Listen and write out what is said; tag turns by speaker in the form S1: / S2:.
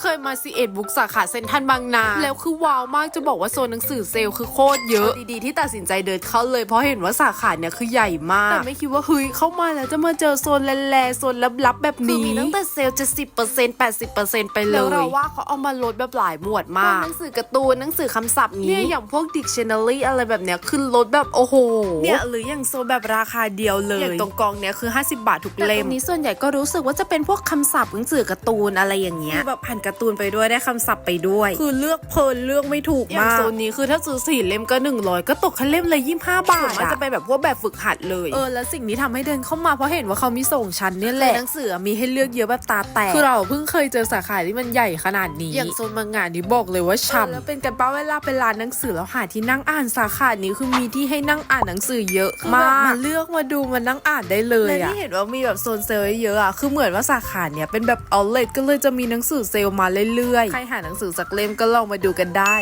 S1: เคยมาซีเอ็ดบุ๊กสาขาเซ็นทรัลบางนา แล้วคือว้าวมากจะบอกว่าโซนหนังสือเซลล์คือโคตรเยอะ ดีๆที่ตัดสินใจเดินเข้าเลยเพราะเห็นว่าสาขาเนี่ยคือใหญ่มาก แต่ไม่คิดว่าเฮ้ยเข้ามาแล้วจะมาเจอโซนแลๆโซนลับๆแบบนี้คือมีตั้งแต่เซลล์จะสิบเปอร์เซ็นต์แปดสิบเปอร์เซ็นต์ไปเลยแล้วเราว่าเขาเอามาลดแบบหลายหมวดมาก หนังสือการ์ตูนหนังสือคำศัพท์นี้เนี่ยอย่างพวก dictionary อะไรแบบเนี้ยขึ้นลดแบบโอ้โหเนี่ยหรืออย่างโซนแบบราคาเดียวเลยอย่างตรงกองเนี้ยคือ 50 บาททุกเล่มนี้ส่วนใหญ่ก็รู้สึกว่าจะเป็นพวกคำศัพท์หนังสือการ์ตูนอะไรอย่างเงี้ยแบบอ่านการ์ตูนไปด้วยได้คำศัพท์ไปด้วย คือเลือกเพลินเลือกไม่ถูกมากอย่างโซนนี้คือถ้าซื้อสี่เล่มก็ 100 ก็ตกแค่เล่มละ25บาทมันจะเป็นแบบพวกแบบฝึกหัดเลยเออแล้วสิ่งที่ทำให้เดินเข้ามาเพราะเห็นว่าเขามีส่งชั้นเนี่ยแหละหนังสือมีให้เลือกเยอะแบบตาแตกคือเราเพิ่งเคยเจอสาขาที่มันใหญ่ขนาดนี้ อย่างโซนบางงานนี่บอกเลยว่าช่ำแล้วเป็นกันป้าเวลาเป็นร้านหนังสือแล้วหาที่นั่งอ่านสาขานี้คือมีที่ให้นั่งอ่านหนังสือเยอะมากมาเลือกมาดูมานั่งอ่านได้เลยอะและที่เห็นว่ามีแบบโซนเซลล์เยอะอะคือเหมือนว่าสาขาเนี้ยเป็นแบบเอาเลทก็เลยจะมีหนังสือเซลล์มาเรื่อยๆ ใครหาหนังสือสักเล่มก็ลองมาดูกันได้